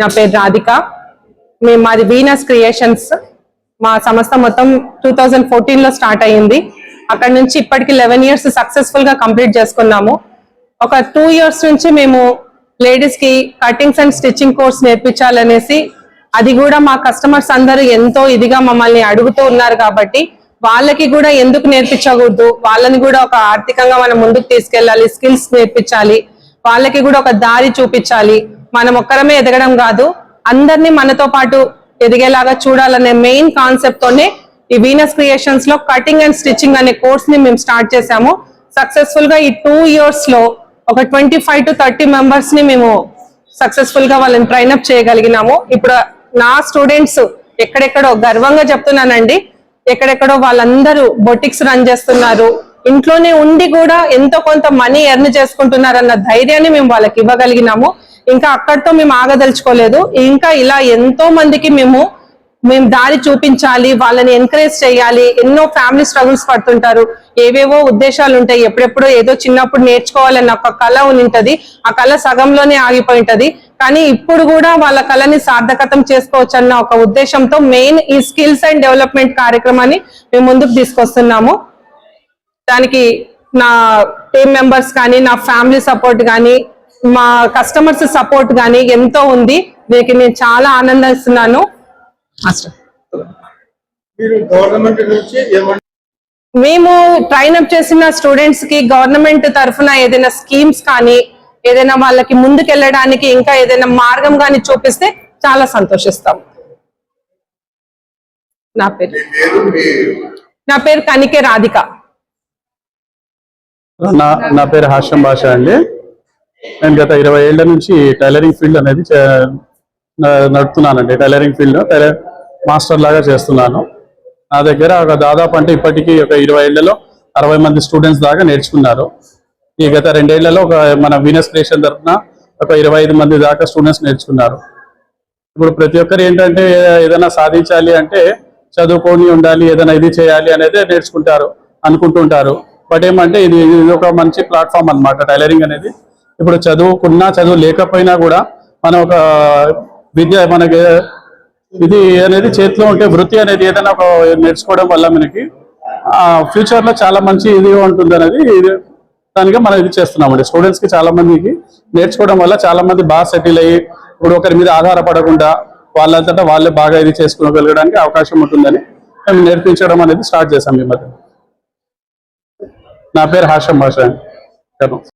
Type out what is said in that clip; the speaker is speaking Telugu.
నా పేరు రాధిక. మేము మాది వీనస్ క్రియేషన్స్ మా సంస్థ మొత్తం టూ థౌజండ్ ఫోర్టీన్లో స్టార్ట్ అయ్యింది. అక్కడ నుంచి ఇప్పటికి లెవెన్ ఇయర్స్ సక్సెస్ఫుల్గా కంప్లీట్ చేసుకున్నాము. ఒక టూ ఇయర్స్ నుంచి మేము లేడీస్కి కటింగ్స్ అండ్ స్టిచ్చింగ్ కోర్స్ నేర్పించాలనేసి అది కూడా మా కస్టమర్స్ అందరూ ఎంతో ఇదిగా మమ్మల్ని అడుగుతూ ఉన్నారు కాబట్టి వాళ్ళకి కూడా ఎందుకు నేర్పించకూడదు? వాళ్ళని కూడా ఒక ఆర్థికంగా మనం ముందుకు తీసుకెళ్ళాలి స్కిల్స్ నేర్పించాలి. వాళ్ళకి కూడా ఒక దారి చూపించాలి. మనం ఒక్కరమే ఎదగడం కాదు అందరినీ మనతో పాటు ఎదిగేలాగా చూడాలనే మెయిన్ కాన్సెప్ట్ తోనే ఈ వీనస్ క్రియేషన్స్లో కటింగ్ అండ్ స్టిచ్చింగ్ అనే కోర్స్ని మేము స్టార్ట్ చేసాము సక్సెస్ఫుల్గా ఈ టూ ఇయర్స్లో ఒక ట్వంటీ ఫైవ్ టు థర్టీ మెంబర్స్ని మేము సక్సెస్ఫుల్గా వాళ్ళని ట్రైన్అప్ చేయగలిగినాము. ఇప్పుడు నా స్టూడెంట్స్ ఎక్కడెక్కడో గర్వంగా చెప్తున్నానండి. ఎక్కడెక్కడో వాళ్ళందరూ బొటిక్స్ రన్ చేస్తున్నారు. ఇంట్లోనే ఉండి కూడా ఎంతో కొంత మనీ ఎర్న్ చేసుకుంటున్నారన్న ధైర్యాన్ని మేము వాళ్ళకి ఇవ్వగలిగినాము. ఇంకా అక్కడితో మేము ఆగదలుచుకోలేదు. ఇంకా ఇలా ఎంతో మందికి మేము మేము దారి చూపించాలి వాళ్ళని ఎంకరేజ్ చేయాలి. ఎన్నో ఫ్యామిలీ స్ట్రగుల్స్ పడుతుంటారు. ఏవేవో ఉద్దేశాలు ఉంటాయి. ఎప్పుడెప్పుడో ఏదో చిన్నప్పుడు నేర్చుకోవాలన్న ఒక కళ ఉంటది. ఆ కళ సగంలోనే ఆగిపోయి ఉంటది కానీ ఇప్పుడు కూడా వాళ్ళ కళని సార్థకతం చేసుకోవచ్చు అన్న ఒక ఉద్దేశంతో మెయిన్ ఈ స్కిల్స్ అండ్ డెవలప్మెంట్ కార్యక్రమాన్ని మేము ముందుకు తీసుకొస్తున్నాము. దానికి నా టీం మెంబర్స్ కానీ నా ఫ్యామిలీ సపోర్ట్ కానీ మా కస్టమర్స్ సపోర్ట్ కానీ ఎంతో ఉంది. దీనికి నేను చాలా ఆనందిస్తున్నాను. మాస్టర్ మీరు గవర్నమెంట్ నుంచి ఏమన్నా మేము ట్రైన్ అప్ చేసిన స్టూడెంట్స్కి గవర్నమెంట్ తరఫున ఏదైనా స్కీమ్స్ కానీ ఏదైనా వాళ్ళకి ముందుకెళ్ళడానికి ఇంకా ఏదైనా మార్గం కానీ చూపిస్తే చాలా సంతోషిస్తాం. నా పేరు. నా పేరు కనికే రాధిక. నా నా పేరు హాషం భాష అండి. నేను గత ఇరవై ఏళ్ళ నుంచి టైలరింగ్ ఫీల్డ్ అనేది చే- నడుపుతున్నానండి. టైలరింగ్ ఫీల్డ్ టైలర్ మాస్టర్ లాగా చేస్తున్నాను. నా దగ్గర ఒక దాదాపు అంటే ఇప్పటికీ ఒక ఇరవై ఏళ్ళలో అరవై మంది స్టూడెంట్స్ దాకా నేర్చుకున్నారు. ఈ గత రెండేళ్ళలో ఒక మన వీనస్ క్రియేషన్ తరఫున ఒక ఇరవై ఐదు మంది దాకా స్టూడెంట్స్ నేర్చుకున్నారు. ఇప్పుడు ప్రతి ఒక్కరు ఏంటంటే ఏదైనా సాధించాలి అంటే చదువుకొని ఉండాలి ఏదైనా ఇది చేయాలి అనేది నేర్చుకుంటారు అనుకుంటుంటారు బట్ ఏమంటే ఇది ఇది ఒక మంచి ప్లాట్ఫామ్ అన్నమాట టైలరింగ్ అనేది. ఇప్పుడు చదువుకున్నా చదువు లేకపోయినా కూడా మనం ఒక విద్య మనకి ఇది అనేది చేతిలో ఉంటే వృత్తి అనేది ఏదైనా ఒక నేర్చుకోవడం వల్ల మనకి ఫ్యూచర్లో చాలా మంచి ఇది ఉంటుంది అనేది ఇది దానిగా మనం ఇది చేస్తున్నామండి. స్టూడెంట్స్కి చాలా మందికి నేర్చుకోవడం వల్ల చాలా మంది బాగా సెటిల్ అయ్యి ఇప్పుడు ఒకరి మీద ఆధారపడకుండా వాళ్ళంతటా వాళ్ళే బాగా ఇది చేసుకోగలగడానికి అవకాశం ఉంటుందని మేము నేర్పించడం అనేది స్టార్ట్ చేశాం ఈ మధ్య. నా పేరు హాషం భాష అండి